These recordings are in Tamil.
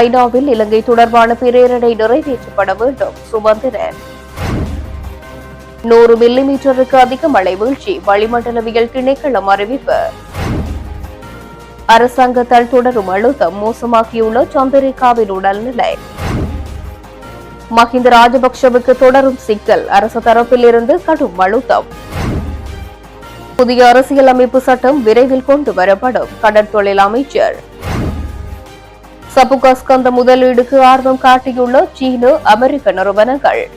ஐநாவில் இலங்கை தொடர்பான பிரேரணை நிறைவேற்றப்பட வேண்டும். சுமந்திரன் நூறு மில்லிமீட்டருக்கு அதிக மழை வீழ்ச்சி. வளிமண்டலவியல் திணைக்களம் அறிவிப்பு. அரசாங்கத்தால் தொடரும் அழுத்தம் மோசமாகியுள்ள சந்திரிகாவின் உடல்நிலை. மஹிந்த ராஜபக்ஷவுக்கு தொடரும் சிக்கல். அரசு தரப்பிலிருந்து கடும் அழுத்தம். புதிய அரசியலமைப்பு சட்டம் விரைவில் கொண்டு வரப்படும். கடற்தொழில் அமைச்சர். சபுகாஸ்கந்த முதலீடுக்கு ஆர்வம் காட்டியுள்ள சீன அமெரிக்க நிறுவனங்கள்.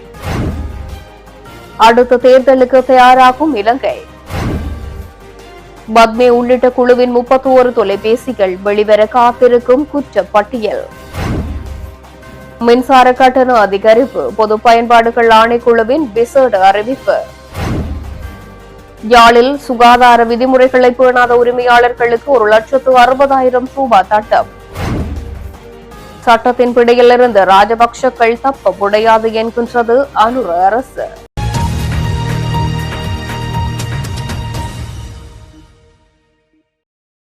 அடுத்த தேர்தலுக்கு தயாராகும் இலங்கை. பத்மே உள்ளிட்ட குழுவின் முப்பத்தி ஒரு தொலைபேசிகள் வெளிவர காத்திருக்கும் குற்றப்பட்டியல். மின்சார கட்டண அதிகரிப்பு பொது பயன்பாடுகள் ஆணைக்குழுவின் விசேட அறிவிப்பு. யாழில் சுகாதார விதிமுறைகளை பேணாத உரிமையாளர்களுக்கு ஒரு லட்சத்து அறுபதாயிரம் ரூபாய் தட்டம். சட்டத்தின் பிடியிலிருந்து ராஜபக்ஷக்கள் தப்ப முடியாது என்கின்றது அனுர அரசு.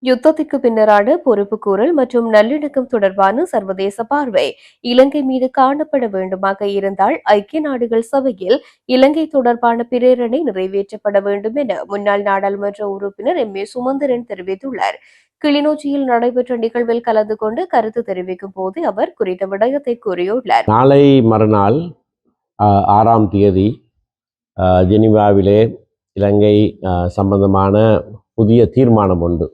யுத்தத்திற்கு பின்னரான பொறுப்புக்கூறல் மற்றும் நல்லிணக்கம் தொடர்பான சர்வதேச பார்வை. இலங்கை மீது காணப்பட வேண்டுமாக இருந்தால் ஐக்கிய நாடுகள் சபையில் இலங்கை தொடர்பான பிரேரணை நிறைவேற்றப்பட வேண்டும் என முன்னாள் நாடாளுமன்ற உறுப்பினர் எம் ஏ சுமந்திரன் தெரிவித்துள்ளார். கிளிநொச்சியில் நடைபெற்ற நிகழ்வில் கலந்து கொண்டு கருத்து தெரிவிக்கும் போது அவர் குறித்த விடயத்தை கூறியுள்ளார். நாளை மறுநாள் ஆறாம் தேதி ஜெனிவாவிலே இலங்கை சம்பந்தமான புதிய தீர்மானம் உண்டு.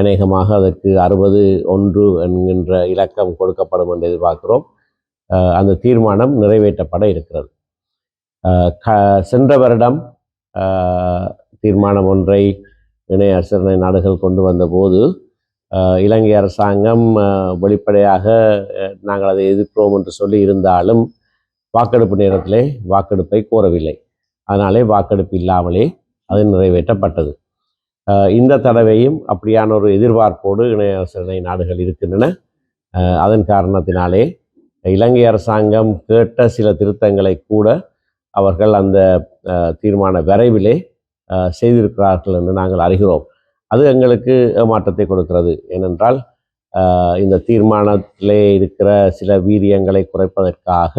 அநேகமாக அதற்கு அறுபது ஒன்று என்கின்ற இலக்கம் கொடுக்கப்படும் என்று எதிர்பார்க்கிறோம். அந்த தீர்மானம் நிறைவேற்றப்பட இருக்கிறது. க சென்ற வருடம் தீர்மானம் ஒன்றை இணைய அசரணை நாடுகள் கொண்டு வந்தபோது இலங்கை அரசாங்கம் வெளிப்படையாக நாங்கள் அதை எதிர்க்கிறோம் என்று சொல்லி இருந்தாலும் வாக்கெடுப்பு நேரத்திலே வாக்கெடுப்பை கோரவில்லை. அதனாலே வாக்கெடுப்பு இல்லாமலே அது நிறைவேற்றப்பட்டது. இந்த தடவையும் அப்படியான ஒரு எதிர்பார்ப்போடு இணைய அரசனை நாடுகள் இருக்கின்றன. அதன் காரணத்தினாலே இலங்கை அரசாங்கம் கேட்ட சில திருத்தங்களை கூட அவர்கள் அந்த தீர்மான விரைவிலே செய்திருக்கிறார்கள் என்று நாங்கள் அறிகிறோம். அது எங்களுக்கு ஏமாற்றத்தை கொடுக்கிறது. ஏனென்றால் இந்த தீர்மானத்திலே இருக்கிற சில வீரியங்களை குறைப்பதற்காக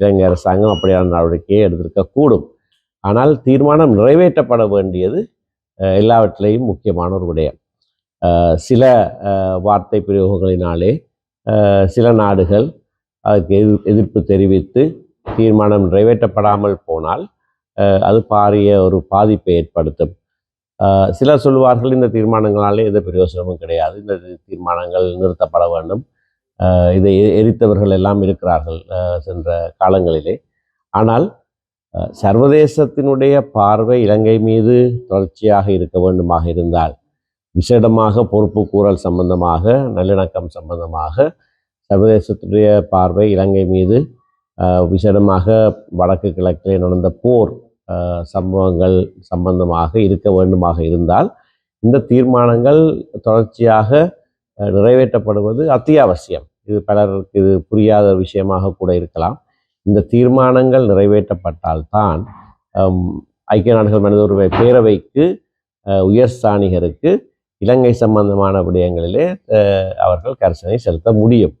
இலங்கை அரசாங்கம் அப்படியான நடவடிக்கையை எடுத்திருக்கக்கூடும் ஆனால் தீர்மானம் நிறைவேற்றப்பட வேண்டியது எல்லாவற்றிலேயும் முக்கியமான ஒரு விடயம். சில வார்த்தை பிரயோகங்களினாலே சில நாடுகள் அதற்கு எதிர் எதிர்ப்பு தெரிவித்து தீர்மானம் நிறைவேற்றப்படாமல் போனால் அது பாரிய ஒரு பாதிப்பை ஏற்படுத்தும். சிலர் சொல்லுவார்கள் இந்த தீர்மானங்களாலே எந்த பிரயோசனமும் கிடையாது. இந்த தீர்மானங்கள் நிறுத்தப்பட வேண்டும். இதை எரித்தவர்கள் எல்லாம் இருக்கிறார்கள் சென்ற காலங்களிலே. ஆனால் சர்வதேசத்தினுடைய பார்வை இலங்கை மீது தொடர்ச்சியாக இருக்க வேண்டுமாக இருந்தால் விசேடமாக பொறுப்பு கூறல் சம்பந்தமாக நல்லிணக்கம் சம்பந்தமாக சர்வதேசத்துடைய பார்வை இலங்கை மீது விசேடமாக வடக்கு கிழக்கிலே நடந்த போர் சம்பவங்கள் சம்பந்தமாக இருக்க வேண்டுமாக இருந்தால் இந்த தீர்மானங்கள் தொடர்ச்சியாக நிறைவேற்றப்படுவது அத்தியாவசியம். இது பலருக்கு இது புரியாத விஷயமாக கூட இருக்கலாம். இந்த தீர்மானங்கள் நிறைவேற்றப்பட்டால்தான் ஐக்கிய நாடுகள் மனித உரிமை பேரவைக்கு உயர் ஸ்தானிகருக்கு இலங்கை சம்பந்தமான விடயங்களிலே அவர்கள் கரிசனை செலுத்த முடியும்.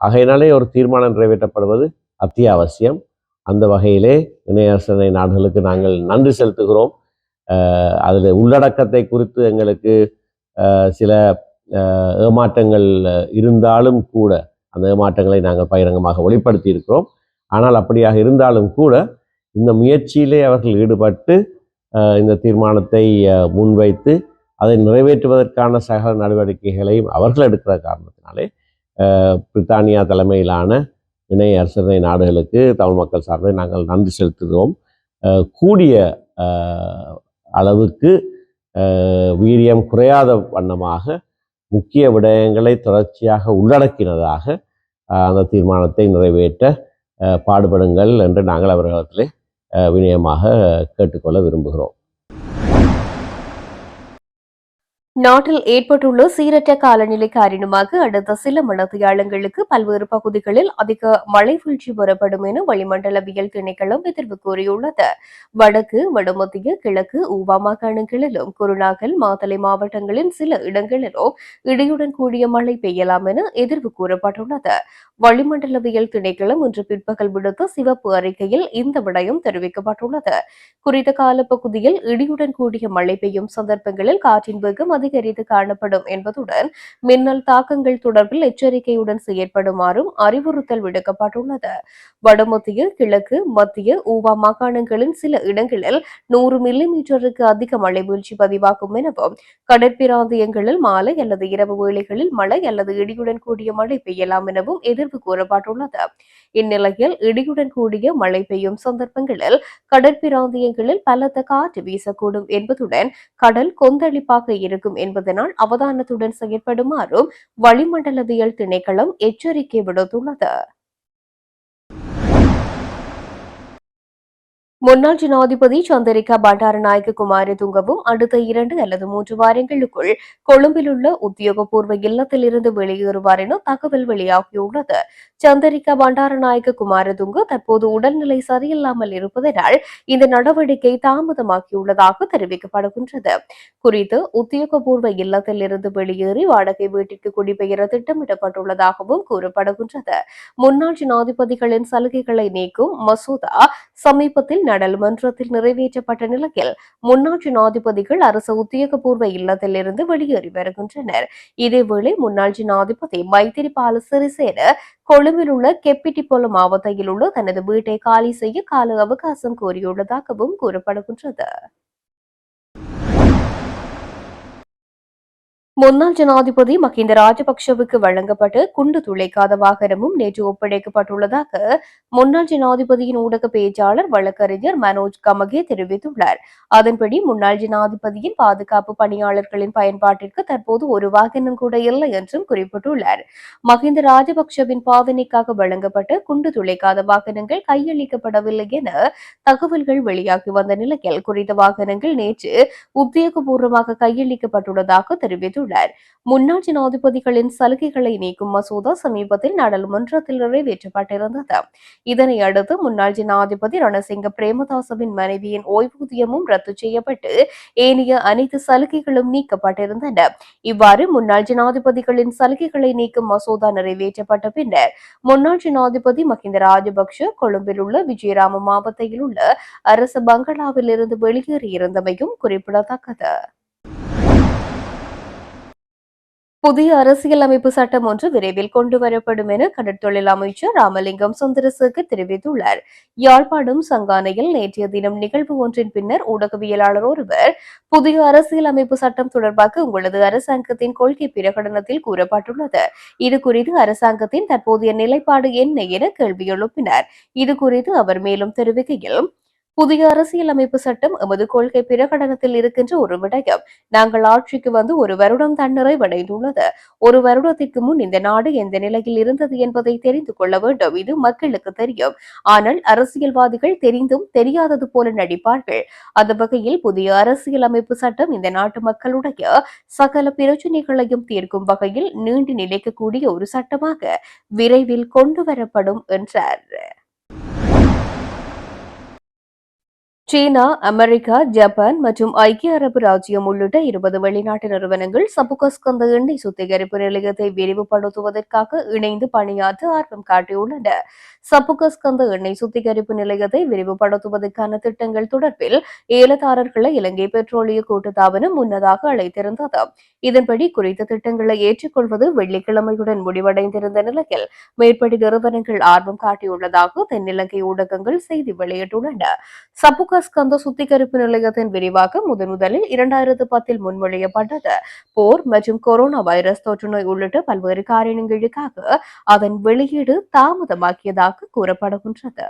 ஆகையினாலே ஒரு தீர்மானம் நிறைவேற்றப்படுவது அத்தியாவசியம். அந்த வகையிலே இணையரசனை நாடுகளுக்கு நாங்கள் நன்றி செலுத்துகிறோம். அதில் உள்ளடக்கத்தை குறித்து எங்களுக்கு சில ஏமாற்றங்கள் இருந்தாலும் கூட அந்த ஏமாற்றங்களை நாங்கள் பகிரங்கமாக வெளிப்படுத்தி இருக்கிறோம் ஆனால் அப்படியாக இருந்தாலும் கூட இந்த முயற்சியிலே அவர்கள் ஈடுபட்டு இந்த தீர்மானத்தை முன்வைத்து அதை நிறைவேற்றுவதற்கான சகல நடவடிக்கைகளையும் அவர்கள் எடுக்கிற காரணத்தினாலே பிரித்தானியா தலைமையிலான இணை அரசனை நாடுகளுக்கு தமிழ் மக்கள் சார்பில் நாங்கள் நன்றி செலுத்துகிறோம். கூடிய அளவுக்கு வீரியம் குறையாத வண்ணமாக முக்கிய விடயங்களை தொடர்ச்சியாக உள்ளடக்கினதாக அந்த தீர்மானத்தை நிறைவேற்ற பாடுபடுங்கள் என்று நாங்கள் அவர்களிடத்திலே வினயமாக கேட்டுக்கொள்ள விரும்புகிறோம். நாட்டில் ஏற்பட்டுள்ள சீரற்ற காலநிலை காரணமாக அடுத்த சில மணத்தியாளங்களுக்கு பல்வேறு பகுதிகளில் அதிக மழை வீழ்ச்சி வரப்படும் என வளிமண்டலவியல் திணைக்களம் எதிர்வு கூறியுள்ளது. வடக்கு வடமத்திய கிழக்கு ஊவா மாகாணங்களிலும் குருநாகல் மாத்தளை மாவட்டங்களின் சில இடங்களிலும் இடியுடன் கூடிய மழை பெய்யலாம் என எதிர்வு கூறப்பட்டுள்ளது. வளிமண்டலவியல் திணைக்களம் இன்று பிற்பகல் விடுத்த சிவப்பு அறிக்கையில் இந்த விடயம் தெரிவிக்கப்பட்டுள்ளது. குறித்த காலப்பகுதியில் இடியுடன் கூடிய மழை பெய்யும் சந்தர்ப்பங்களில் காற்றின் வேகம் அதிகரித்து காணப்படும் என்பதுடன் மின்னல் தாக்கங்கள் தொடர்பில் எச்சரிக்கையுடன் செயற்படுமாறும் அறிவுறுத்தல் விடுக்கப்பட்டுள்ளது. வடமத்திய கிழக்கு மத்திய ஊவா மாகாணங்களின் சில இடங்களில் நூறு மில்லிமீட்டருக்கு அதிக மழை வீழ்ச்சி பதிவாகும் எனவும் கடற்பிராந்தியங்களில் மாலை அல்லது இரவு வேளைகளில் மழை அல்லது இடியுடன் கூடிய மழை பெய்யலாம் எனவும் எதிர்ப்பு கூறப்பட்டுள்ளது இந்நிலையில் இடியுடன் கூடிய மழை பெய்யும் சந்தர்ப்பங்களில் கடற்பிராந்தியங்களில் பலத்த காற்று வீசக்கூடும் என்பதுடன் கடல் கொந்தளிப்பாக இருக்கும் என்பதனால் அவதானத்துடன் செயற்படுமாறும் வளிமண்டலவியல் திணைக்களம் எச்சரிக்கை விடுத்துள்ளது. முன்னாள் ஜனாதிபதி சந்திரிகா பண்டாரநாயக்க குமாரதுங்கவும் அடுத்த இரண்டு அல்லது மூன்று வாரங்களுக்குள் கொழும்பில் உள்ள உத்தியோகபூர்வ இல்லத்திலிருந்து வெளியேறுவார் என தகவல் வெளியாகியுள்ளது. சந்திரிகா பண்டாரநாயக்க குமாரதுங்க தற்போது உடல்நிலை சரியில்லாமல் இருப்பதனால் இந்த நடவடிக்கை தாமதமாகியுள்ளதாக தெரிவிக்கப்படுகின்றது. குறித்து உத்தியோகபூர்வ இல்லத்திலிருந்து வெளியேறி வாடகை வீட்டிற்கு குடிபெயர திட்டமிடப்பட்டுள்ளதாகவும் கூறப்படுகின்றது. முன்னாள் ஜனாதிபதிகளின் சலுகைகளை நீக்கும் மசோதா சமீபத்தில் நாடாளுமன்றத்தில் நிறைவேற்றப்பட்ட நிலையில் முன்னாள் ஜனாதிபதிகள் அரசு உத்தியோகபூர்வ இல்லத்திலிருந்து வெளியேறி வருகின்றனர். இதேவேளை முன்னாள் ஜனாதிபதி மைத்திரிபால சிறிசேன கொழும்பில் உள்ள கெப்பிட்டிபொல மாவட்டத்தில் உள்ள தனது வீட்டை காலி செய்ய கால அவகாசம் கோரியுள்ளதாகவும் கூறப்படுகின்றது. முன்னாள் ஜனாதிபதி மஹிந்த ராஜபக்ஷவுக்கு வழங்கப்பட்ட குண்டு துளைக்காத வாகனமும் நேற்று ஒப்படைக்கப்பட்டுள்ளதாக முன்னாள் ஜனாதிபதியின் ஊடக பேச்சாளர் வழக்கறிஞர் மனோஜ் கமகே தெரிவித்துள்ளார். அதன்படி முன்னாள் ஜனாதிபதியின் பாதுகாப்பு பணியாளர்களின் பயன்பாட்டிற்கு தற்போது ஒரு வாகனம் கூட இல்லை என்றும் குறிப்பிட்டுள்ளார். மஹிந்த ராஜபக்ஷவின் பாதனைக்காக வழங்கப்பட்ட குண்டு துளைக்காத வாகனங்கள் கையளிக்கப்படவில்லை என தகவல்கள் வெளியாகி வந்த நிலையில் குறித்த வாகனங்கள் நேற்று உத்தியோகபூர்வமாக கையளிக்கப்பட்டுள்ளதாக தெரிவித்துள்ளார். முன்னாள் ஜனாதிபதிகளின் சலுகைகளை நீக்கும் மசோதா சமீபத்தில் நாடாளுமன்றத்தில் நிறைவேற்றப்பட்டிருந்தது. இதனை அடுத்து முன்னாள் ஜனாதிபதி ரணசிங்க பிரேமதாசவின் மனைவியின் ஓய்வூதியமும் ரத்து செய்யப்பட்டு ஏனைய அனைத்து சலுகைகளும் நீக்கப்பட்டிருந்தன. இவ்வாறு முன்னாள் ஜனாதிபதிகளின் சலுகைகளை நீக்கும் மசோதா நிறைவேற்றப்பட்ட பின்னர் முன்னாள் ஜனாதிபதி மஹிந்த ராஜபக்ஷ கொழும்பில் உள்ள விஜயராம மாவட்டத்தில் உள்ள அரசு பங்களாவில் இருந்து வெளியேறியிருந்தமையும் குறிப்பிடத்தக்கது. புதிய அரசியலமைப்பு சட்டம் ஒன்று விரைவில் கொண்டு வரப்படும் என கடற்தொழில் அமைச்சர் ராமலிங்கம் சுந்தரசேகர் தெரிவித்துள்ளார். யாழ்ப்பாணம் சங்கானையில் நேற்றைய தினம் நிகழ்வு ஒன்றின் பின்னர் ஊடகவியலாளர் ஒருவர் புதிய அரசியலமைப்பு சட்டம் தொடர்பாக உங்களது அரசாங்கத்தின் கொள்கை பிரகடனத்தில் கூறப்பட்டுள்ளது. இது குறித்து அரசாங்கத்தின் தற்போதைய நிலைப்பாடு என்ன என கேள்வி எழுப்பினார். இது குறித்து அவர் மேலும் தெரிவிக்கையில் புதிய அரசியலமைப்பு சட்டம் எமது கொள்கை பிரகடனத்தில் இருக்கின்ற ஒரு விடயம். நாங்கள் ஆட்சிக்கு வந்து ஒரு வருடம் தன்னிறைவடைந்துள்ளது ஒரு வருடத்திற்கு முன் இந்த நாடு எந்த நிலையில் இருந்தது என்பதை தெரிந்து கொள்ள வேண்டும். இது மக்களுக்கு தெரியும். ஆனால் அரசியல்வாதிகள் தெரிந்தும் தெரியாதது போல நடிப்பார்கள். அந்த வகையில் புதிய அரசியலமைப்பு சட்டம் இந்த நாட்டு மக்களுடைய சகல பிரச்சனைகளையும் தீர்க்கும் வகையில் நீண்டு நிலைக்கக்கூடிய ஒரு சட்டமாக விரைவில் கொண்டு வரப்படும் என்றார். சீனா அமெரிக்கா ஜப்பான் மற்றும் ஐக்கிய அரபு ராஜ்யம் உள்ளிட்ட இருபது வெளிநாட்டு நிறுவனங்கள் சபுகஸ்கந்த எண்ணெய் சுத்திகரிப்பு நிலையத்தை விரிவுபடுத்துவதற்காக இணைந்து பணியாற்ற ஆர்வம் காட்டியுள்ளன. சபுகஸ்கந்த எண்ணெய் சுத்திகரிப்பு நிலையத்தை விரிவுபடுத்துவதற்கான திட்டங்கள் தொடர்பில் ஏலதாரர்களை இலங்கை பெட்ரோலிய கூட்டுத்தாபனம் முன்னதாக அழைத்திருந்தது. இதன்படி குறித்த திட்டங்களை ஏற்றுக்கொள்வது வெள்ளிக்கிழமையுடன் முடிவடைந்திருந்த நிலையில் மேற்படி நிறுவனங்கள் ஆர்வம் காட்டியுள்ளதாக தென்னிலங்கை ஊடகங்கள் செய்தி வெளியிட்டுள்ளன. சபுகஸ்கந்த சுத்திகரிப்பு நிலையத்தின் விரிவாக்கம் முதன் முதலில் இரண்டாயிரத்து பத்தில் முன்மொழியப்பட்டது. போர் மற்றும் கொரோனா வைரஸ் தொற்றுநோய் உள்ளிட்ட பல்வேறு காரணங்களுக்காக அதன் வெளியீடு தாமதமாக்கியதாக கூறப்படுகின்றது.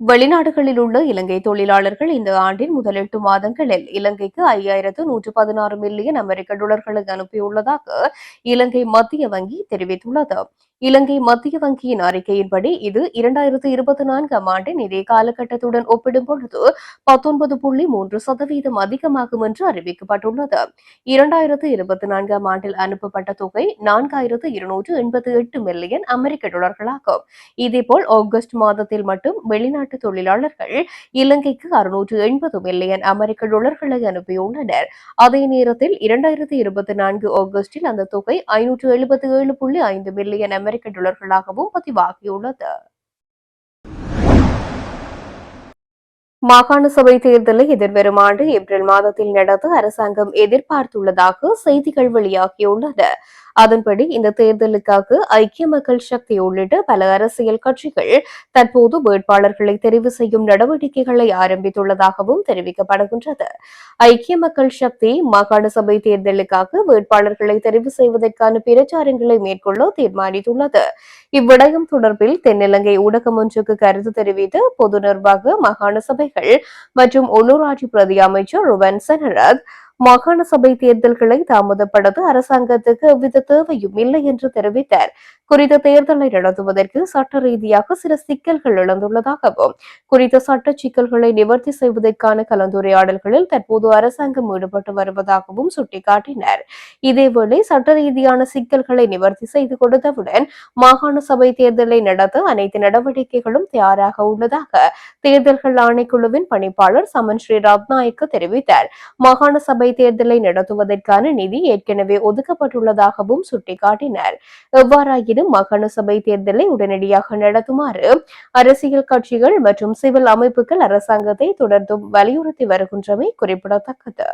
வெளிநாடுகளில் உள்ள இலங்கை தொழிலாளர்கள் இந்த ஆண்டின் முதல் எட்டு மாதங்களில் இலங்கைக்கு ஐயாயிரத்து நூற்று பதினாறு மில்லியன் அமெரிக்க டாலர்களை அனுப்பியுள்ளதாக இலங்கை மத்திய வங்கி தெரிவித்துள்ளது. இலங்கை மத்திய வங்கியின் அறிக்கையின்படி இது இரண்டாயிரத்து இருபத்தி நான்காம் ஆண்டின் இதே காலகட்டத்துடன் ஒப்பிடும் பொழுது பத்தொன்பது புள்ளி மூன்று சதவீதம் அதிகமாகும் என்று அறிவிக்கப்பட்டுள்ளது. இரண்டாயிரத்து இருபத்தி நான்காம் ஆண்டில் அனுப்பப்பட்ட தொகை நான்காயிரத்து இருநூற்று எண்பத்தி எட்டு மில்லியன் அமெரிக்க டாலர்களாகும். இதேபோல் ஆகஸ்ட் மாதத்தில் மட்டும் வெளிநாட்டு தொழிலாளர்கள் இலங்கைக்கு அறுநூற்று எண்பது மில்லியன் அமெரிக்க டாலர்களை அனுப்பியுள்ளனர். அதே நேரத்தில் இரண்டாயிரத்து இருபத்தி நான்கு ஆகஸ்டில் அந்த தொகை ஐநூற்று எழுபத்தி ஏழு புள்ளி ஐந்து மில்லியன் அமெரிக்க டாலர்களாகவும் பதிவாகியுள்ளது. மாகாண சபை தேர்தலை எதிர்வரும் ஆண்டு ஏப்ரல் மாதத்தில் நடத்த அரசாங்கம் எதிர்பார்த்துள்ளதாக செய்திகள் வெளியாகியுள்ளன. அதன்படி இந்த தேர்தலுக்காக ஐக்கிய மக்கள் சக்தி உள்ளிட்ட பல அரசியல் கட்சிகள் தற்போது வேட்பாளர்களை தெரிவு செய்யும் நடவடிக்கைகளை ஆரம்பித்துள்ளதாகவும் தெரிவிக்கப்படுகின்றது. ஐக்கிய மக்கள் சக்தி மாகாண சபை தேர்தலுக்காக வேட்பாளர்களை தெரிவு செய்வதற்கான பிரச்சாரங்களை மேற்கொள்ள தீர்மானித்துள்ளது. இவ்விடயம் தொடர்பில் தென்னிலங்கை ஊடகம் ஒன்றுக்கு கருத்து தெரிவித்த பொது நிர்வாக மாகாண சபைகள் மற்றும் உள்ளூராட்சி பிரதி அமைச்சர் ருவன் செனரத் மாகாண சபை தேர்தல்களை தாமதப்படுத்த அரசாங்கத்துக்கு எவ்வித தேவையும் இல்லை என்று தெரிவித்தார். குறித்த தேர்தலை நடத்துவதற்கு சட்ட ரீதியாக சில சிக்கல்கள் எழுந்துள்ளதாகவும் குறித்த சட்ட சிக்கல்களை நிவர்த்தி செய்வதற்கான கலந்துரையாடல்களில் தற்போது அரசாங்கம் ஈடுபட்டு வருவதாகவும் சுட்டிக்காட்டினார். இதேவேளை சட்ட ரீதியான சிக்கல்களை நிவர்த்தி செய்து கொடுத்தவுடன் மாகாண சபை தேர்தலை நடத்த அனைத்து நடவடிக்கைகளும் தயாராக உள்ளதாக தேர்தல்கள் ஆணைக்குழுவின் பணிப்பாளர் சமன் ஸ்ரீ ரத்நாயக்க தெரிவித்தார். மாகாண சபை தேர்தலை நடத்துவதற்கான நிதி ஏற்கனவே ஒதுக்கப்பட்டுள்ளதாகவும் சுட்டிக்காட்டினர். எவ்வாறாயினும் மாகாண சபை தேர்தலை உடனடியாக நடத்துமாறு அரசியல் கட்சிகள் மற்றும் சிவில் அமைப்புகள் அரசாங்கத்தை தொடர்ந்தும் வலியுறுத்தி வருகின்றமை குறிப்பிடத்தக்கது.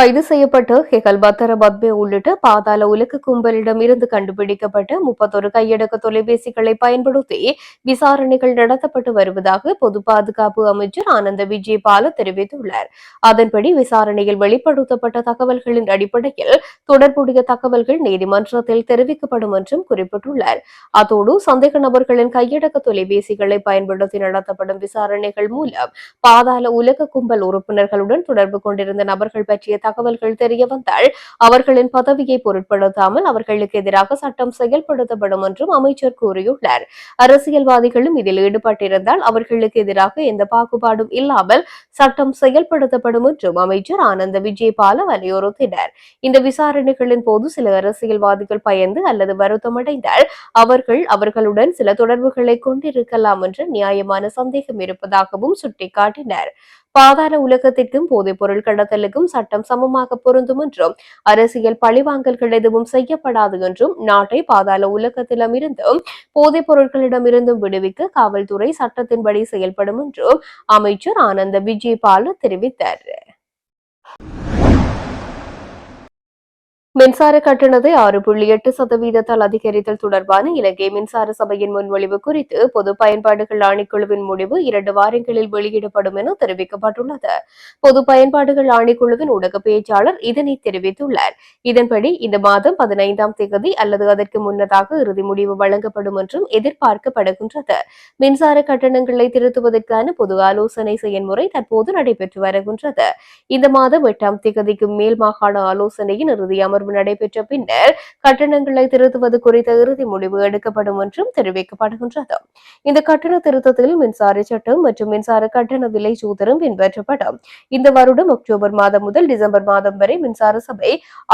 கைது செய்யப்பட்ட ஹெகல் பத்தர பத்மே உள்ளிட்ட பாதாள உலக கும்பலிடம் இருந்து கண்டுபிடிக்கப்பட்ட முப்பத்தொரு கையடக்க தொலைபேசிகளை பயன்படுத்தி விசாரணைகள் நடத்தப்பட்டு வருவதாக பொது பாதுகாப்பு அமைச்சர் ஆனந்த விஜயபால தெரிவித்துள்ளார். அதன்படி விசாரணையில் வெளிப்படுத்தப்பட்ட தகவல்களின் அடிப்படையில் தொடர்புடைய தகவல்கள் நீதிமன்றத்தில் தெரிவிக்கப்படும் என்றும் குறிப்பிட்டுள்ளார். அதோடு சந்தேக நபர்களின் கையடக்க தொலைபேசிகளை பயன்படுத்தி நடத்தப்படும் விசாரணைகள் மூலம் பாதாள உலக கும்பல் உறுப்பினர்களுடன் தொடர்பு கொண்டிருந்த நபர்கள் பற்றிய தகவல்கள் தெரியவந்தால் அவர்களின் பதவியை பொருட்படுத்தாமல் அவர்களுக்கு எதிராக சட்டம் செயல்படுத்தப்படும் என்றும் அமைச்சர் கூறியுள்ளார். அரசியல்வாதிகளும் இதில் ஈடுபட்டிருந்தால் அவர்களுக்கு எதிராக எந்த பாகுபாடும் இல்லாமல் சட்டம் செயல்படுத்தப்படும் என்றும் அமைச்சர் ஆனந்த விஜயபால வலியுறுத்தினார். இந்த விசாரணைகளின் போது சில அரசியல்வாதிகள் பயந்து அல்லது வருத்தமடைந்தால் அவர்கள் அவர்களுடன் சில தொடர்புகளை கொண்டிருக்கலாம் என்ற நியாயமான சந்தேகம் இருப்பதாகவும் சுட்டிக்காட்டினார். பாதாள உலகத்திற்கும் போதைப் பொருள் கடத்தலுக்கும் சட்டம் சமமாக பொருந்தும் என்றும் அரசியல் பழிவாங்கல்கள் எதுவும் செய்யப்படாது என்றும் நாட்டை பாதாள உலகத்திடமிருந்தும் போதைப் பொருட்களிடமிருந்தும் விடுவிக்க காவல்துறை சட்டத்தின்படி செயல்படும் என்றும் அமைச்சர் ஆனந்த விஜயபால தெரிவித்தார். மின்சார கட்டணத்தை ஆறு புள்ளி எட்டு சதவீதத்தால் அதிகரித்தல் தொடர்பான இலங்கை மின்சார சபையின் முன்மொழிவு குறித்து பொது பயன்பாடுகள் ஆணைக்குழுவின் முடிவு இரண்டு வாரங்களில் வெளியிடப்படும் என தெரிவிக்கப்பட்டுள்ளது. பொது பயன்பாடுகள் ஆணைக்குழுவின் ஊடக பேச்சாளர் இதனை தெரிவித்துள்ளார். இதன்படி இந்த மாதம் பதினைந்தாம் தேதி அல்லது அதற்கு முன்னதாக இறுதி முடிவு வழங்கப்படும் என்றும் எதிர்பார்க்கப்படுகின்றது. மின்சார கட்டணங்களை திருத்துவதற்கான பொது ஆலோசனை செயல்முறை தற்போது நடைபெற்று வருகின்றது. இந்த மாதம் எட்டாம் தேதிக்கு மேல் மாகாண ஆலோசனையின் இறுதி அமர்வு நடைபெற்ற பின்னர் கட்டணங்களை திருத்துவது குறித்த இறுதி முடிவு எடுக்கப்படும் என்றும் தெரிவிக்கப்படுகின்றது. இந்த கட்டண திருத்தத்தில் மின்சார சட்டம் மற்றும் மின்சார கட்டண விலை சூத்திரம் பின்பற்றப்படும். இந்த வருடம் அக்டோபர் மாதம் முதல் டிசம்பர் மாதம் வரை மின்சார சபை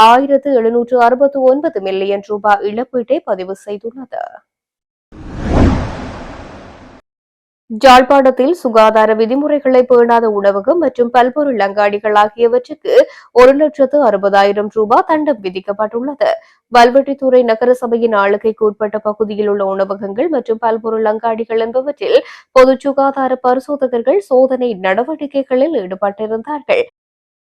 ஆயிரத்து எழுநூற்று அறுபத்தி ஒன்பது மில்லியன் ரூபாய் இழப்பீட்டை பதிவு செய்துள்ளது. ஜாழ்ப்பாணத்தில் சுகாதார விதிமுறைகளை பேணாத உணவகம் மற்றும் பல்பொருள் அங்காடிகள் ஆகியவற்றுக்கு ஒரு லட்சத்து அறுபதாயிரம் ரூபாய் தண்டம் விதிக்கப்பட்டுள்ளது. வல்வெட்டித்துறை நகர சபையின் ஆளுகைக்கு உட்பட்ட பகுதியில் உள்ள உணவகங்கள் மற்றும் பல்பொருள் அங்காடிகள் என்பவற்றில் பொது சுகாதார பரிசோதகர்கள் சோதனை நடவடிக்கைகளில் ஈடுபட்டிருந்தார்கள்.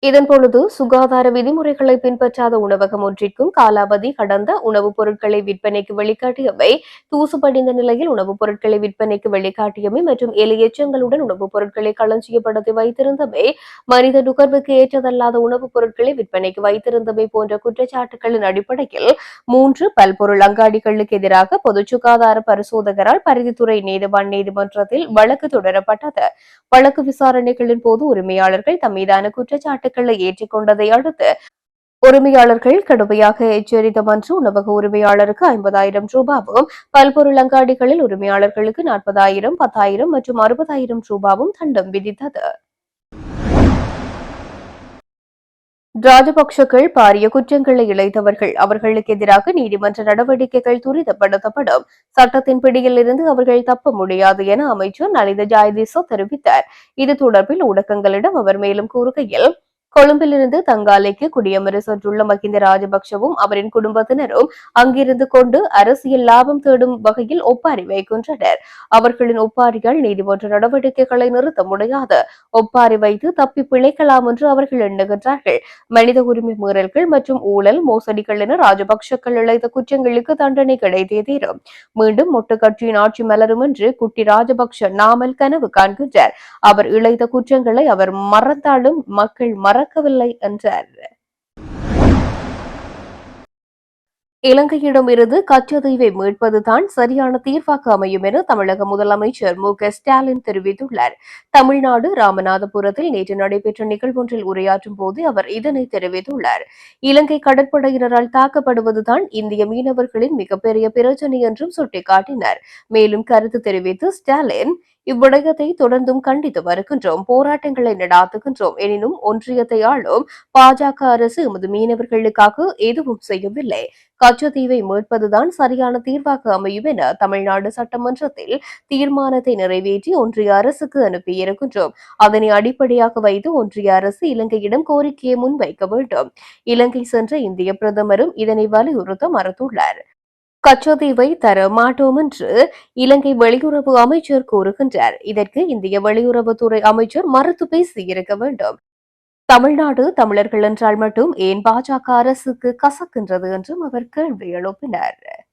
இதன் பொழுது சுகாதார விதிமுறைகளை பின்பற்றாத உணவகம் ஒன்றிற்கும் காலாவதி கடந்த உணவுப் பொருட்களை விற்பனைக்கு வெளிக்காட்டியவை தூசு படிந்த நிலையில் உணவுப் பொருட்களை விற்பனைக்கு வெளிக்காட்டியமை மற்றும் எலியச்சங்களுடன் உணவுப் பொருட்களை களஞ்சியப்படுத்தி வைத்திருந்தமை. மனித நுகர்வுக்கு ஏற்றதல்லாத உணவுப் பொருட்களை விற்பனைக்கு வைத்திருந்தமை போன்ற குற்றச்சாட்டுகளின் அடிப்படையில் மூன்று பல்பொருள் அங்காடிகளுக்கு எதிராக பொது சுகாதார பரிசோதகரால் பரிதித்துறை நீதிவான் நீதிமன்றத்தில் வழக்கு தொடரப்பட்டது. வழக்கு விசாரணைகளின் போது உரிமையாளர்கள் தம் மீதான குற்றச்சாட்டுகளை ஏற்றிக்கொண்டதை அடுத்து உரிமையாளர்கள் கடுமையாக எச்சரித்தம் மன்று உணவக உரிமையாளருக்கு ஐம்பதாயிரம் ரூபாவும் பல்பொருள் அங்காடிகளில் உரிமையாளர்களுக்கு நாற்பதாயிரம் பத்தாயிரம் மற்றும் அறுபதாயிரம் ரூபாவும் தண்டம் விதித்தது. ராஜபக்சக்கள் பாரிய குற்றங்களை இழைத்தவர்கள். அவர்களுக்கு எதிராக நீதிமன்ற நடவடிக்கைகள் துரிதப்படுத்தப்படும். சட்டத்தின் பிடியில் இருந்து அவர்கள் தப்ப முடியாது என அமைச்சர் நலித ஜாயதிசோ தெரிவித்தார். இது தொடர்பில் ஊடகங்களிடம் அவர் மேலும் கூறுகையில் கொழும்பிலிருந்து தங்காலைக்கு குடியமர சென்றுள்ள மஹிந்த ராஜபக்சவும் அவரின் குடும்பத்தினரும் அங்கிருந்து கொண்டு அரசியல் லாபம் தேடும் வகையில் ஒப்பாரி வைக்கின்றனர். அவர்களின் ஒப்பாரிகள் நீதிமன்ற நடவடிக்கைகளை நிறுத்த முடியாது. ஒப்பாரி வைத்து தப்பி பிழைக்கலாம் என்று அவர்கள் எண்ணுகின்றார்கள். மனித உரிமை மீறல்கள் மற்றும் ஊழல் மோசடிகள் என ராஜபக்ஷக்கள் இழைத்த குற்றங்களுக்கு தண்டனை கிடைத்தே தீரும். மீண்டும் மொட்டு கட்சியின் ஆட்சி மலரும் என்று குட்டி ராஜபக்ஷ நாமல் கனவு காண்கின்றார். அவர் இழைத்த குற்றங்களை அவர் மறந்தாலும் மக்கள் மற மறக்கவில்லை என்றார். இலங்கையிடமிருந்து கச்சதீவை மீட்பதுதான் சரியான தீர்வாக அமையும் என தமிழக முதலமைச்சர் மு க ஸ்டாலின் தெரிவித்துள்ளார். தமிழ்நாடு ராமநாதபுரத்தில் நேற்று நடைபெற்ற நிகழ்வொன்றில் உரையாற்றும் போது அவர் இதனை தெரிவித்துள்ளார். இலங்கை கடற்படையினரால் தாக்கப்படுவதுதான் இந்திய மீனவர்களின் மிகப்பெரிய பிரச்சனை என்றும் சுட்டிக்காட்டினார். மேலும் கருத்து தெரிவித்து ஸ்டாலின் இவ்விடயத்தை தொடர்ந்தும் கண்டித்து வருகின்றோம் போராட்டங்களை நடாத்துகின்றோம். எனினும் ஒன்றியத்தை ஆளும் பாஜக அரசு எமது மீனவர்களுக்காக எதுவும் செய்யவில்லை. கச்சத்தீவை மீட்பதுதான் சரியான தீர்வாக அமையும் என தமிழ்நாடு சட்டமன்றத்தில் தீர்மானத்தை நிறைவேற்றி ஒன்றிய அரசுக்கு அனுப்பியிருக்கின்றோம். அதனை அடிப்படையாக வைத்து ஒன்றிய அரசு இலங்கையிடம் கோரிக்கையை முன்வைக்க வேண்டும். இலங்கை சென்ற இந்திய பிரதமரும் இதனை வலியுறுத்த மறுத்துள்ளார். கச்சதீவை தர மாட்டோம் என்று இலங்கை வெளியுறவு அமைச்சர் கூறுகின்றார். இதற்கு இந்திய வெளியுறவுத்துறை அமைச்சர் மறுத்து பேசியிருக்க வேண்டும். தமிழ்நாடு தமிழர்கள் என்றால் மட்டும் ஏன் பாஜக அரசுக்கு கசக்கின்றது என்றும் அவர் கேள்வி எழுப்பினார்.